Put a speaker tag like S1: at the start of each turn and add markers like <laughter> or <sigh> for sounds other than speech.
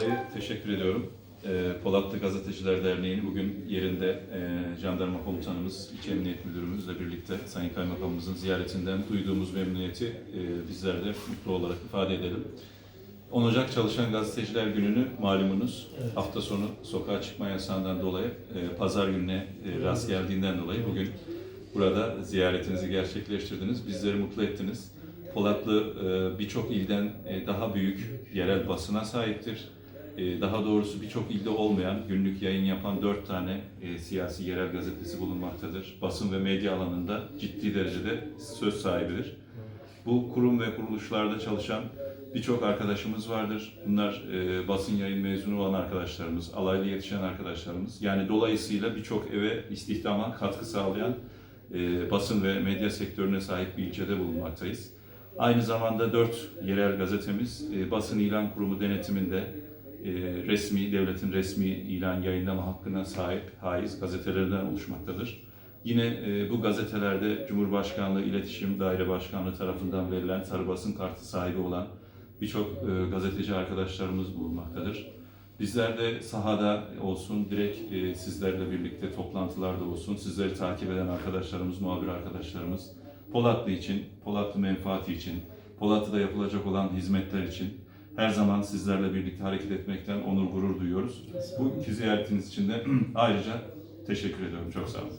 S1: dolayı teşekkür ediyorum. Ee, Polatlı Gazeteciler Derneği'ni bugün yerinde e, Jandarma Komutanımız, İç Emniyet Müdürümüzle birlikte Sayın Kaymakamımızın ziyaretinden duyduğumuz memnuniyeti e, bizler de mutlu olarak ifade edelim. 10 Ocak Çalışan Gazeteciler Günü'nü malumunuz
S2: Evet.
S1: hafta sonu sokağa çıkma yasağından dolayı e, pazar gününe e, rast geldiğinden dolayı bugün burada ziyaretinizi gerçekleştirdiniz. Bizleri mutlu ettiniz. Polatlı e, birçok ilden e, daha büyük yerel basına sahiptir. E, Daha doğrusu birçok ilde olmayan günlük yayın yapan dört tane e, siyasi yerel gazetesi bulunmaktadır. Basın ve medya alanında ciddi derecede söz sahibidir. Bu kurum ve kuruluşlarda çalışan birçok arkadaşımız vardır. Bunlar e, basın yayın mezunu olan arkadaşlarımız, alaylı yetişen arkadaşlarımız. Yani dolayısıyla birçok eve istihdama katkı sağlayan e, basın ve medya sektörüne sahip bir ilçede bulunmaktayız. Aynı zamanda dört yerel gazetemiz basın ilan kurumu denetiminde e, resmi, devletin resmi ilan yayınlama hakkına sahip haiz gazetelerden oluşmaktadır. Yine e, bu gazetelerde Cumhurbaşkanlığı İletişim Daire Başkanlığı tarafından verilen sarı basın kartı sahibi olan birçok e, gazeteci arkadaşlarımız bulunmaktadır. Bizler de sahada olsun, direkt e, sizlerle birlikte toplantılarda olsun, sizleri takip eden arkadaşlarımız, muhabir arkadaşlarımız, Polatlı için, Polatlı menfaati için, Polatlı'da yapılacak olan hizmetler için her zaman sizlerle birlikte hareket etmekten onur gurur duyuyoruz. Bu ziyaretiniz için de <clears throat> ayrıca teşekkür ediyorum. Çok sağ olun.